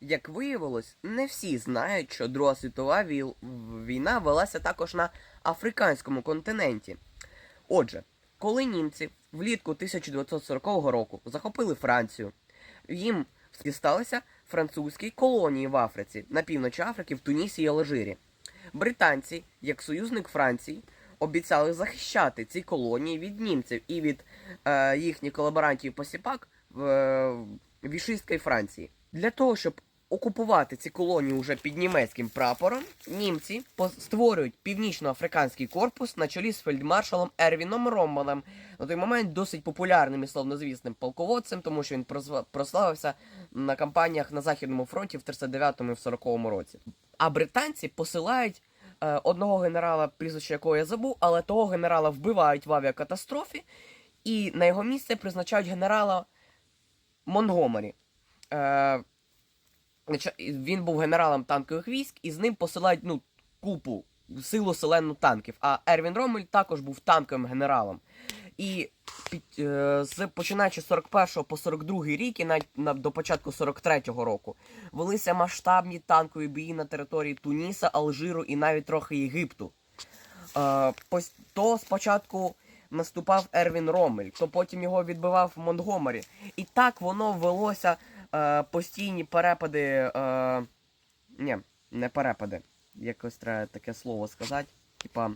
Як виявилось, не всі знають, що Друга світова війна велася також на африканському континенті. Отже, коли німці влітку 1940 року захопили Францію, їм дісталися французькі колонії в Африці на півночі Африки, в Тунісі і Алжирі. Британці, як союзник Франції, обіцяли захищати ці колонії від німців і від е, їхніх колаборантів посіпак в е, вішистській Франції. Для того, щоб окупувати ці колонії уже під німецьким прапором, німці створюють північноафриканський корпус на чолі з фельдмаршалом Ервіном Роммелем, на той момент досить популярним і славнозвісним полководцем, тому що він прославився на кампаніях на Західному фронті в 39-му і в 40-му році. А британці посилають е, одного генерала, прізвище якого я забув, але того генерала вбивають в авіакатастрофі, і на його місце призначають генерала Монгомері. Він був генералом танкових військ, і з ним посилають ну, купу силу селену танків. А Ервін Ромель також був танковим генералом. І е, з починаючи з 41 по 42 рік і навіть на, до початку 43-го року велися масштабні танкові бої на території Туніса, Алжиру і навіть трохи Єгипту. Е, то спочатку наступав Ервін Ромель, то потім його відбивав Монтгомері. І так воно велося е, постійні перепади. Е, ні, не перепади. Якось треба таке слово сказати. Типа.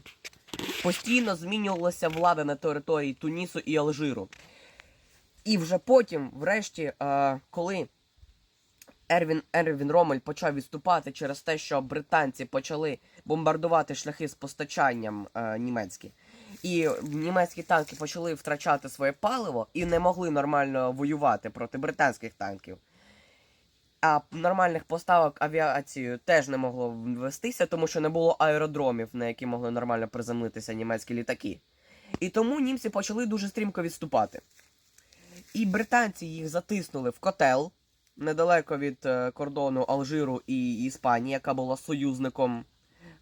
Постійно змінювалася влада на території Тунісу і Алжиру. І вже потім, врешті, е, коли Ервін, Ервін Ромель почав відступати через те, що британці почали бомбардувати шляхи з постачанням е, німецькі, і німецькі танки почали втрачати своє паливо і не могли нормально воювати проти британських танків. А нормальних поставок авіацією теж не могло вестися, тому що не було аеродромів, на які могли нормально приземлитися німецькі літаки. І тому німці почали дуже стрімко відступати. І британці їх затиснули в котел недалеко від е, кордону Алжиру і Іспанії, яка була союзником.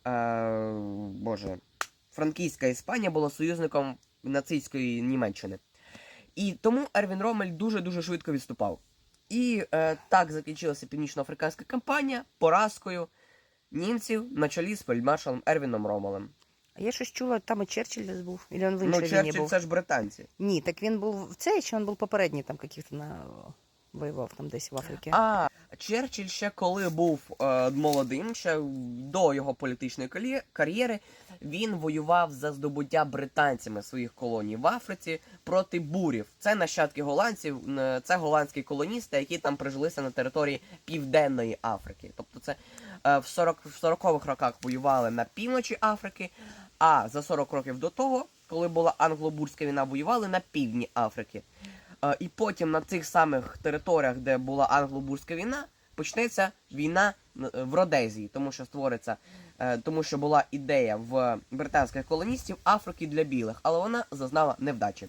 Е, Боже, франкійська Іспанія була союзником нацистської Німеччини. І тому Ервін Ромель дуже-дуже швидко відступав. І е, так закінчилася північноафриканська кампанія поразкою німців на чолі з фельдмаршалом Ервіном Ромелем. А я щось чула, там і Черчилль десь був. Или він в Ну, іншій війні Черчилль був? це ж британці. Ні, так він був в цей, чи він був попередній там каких-то на воював там десь в Африці. А Черчилль ще коли був е, молодим, ще до його політичної кар'єри, він воював за здобуття британцями своїх колоній в Африці проти бурів. Це нащадки голландців, е, це голландські колоністи, які там прижилися на території Південної Африки. Тобто це е, в 40 в 40-х роках воювали на півночі Африки, а за 40 років до того, коли була англо-бурська війна, воювали на півдні Африки. Е, І потім на цих самих територіях, де була англо-бурська війна, почнеться війна е, в Родезії, тому що створиться, е, тому що була ідея в британських колоністів Африки для білих, але вона зазнала невдачі.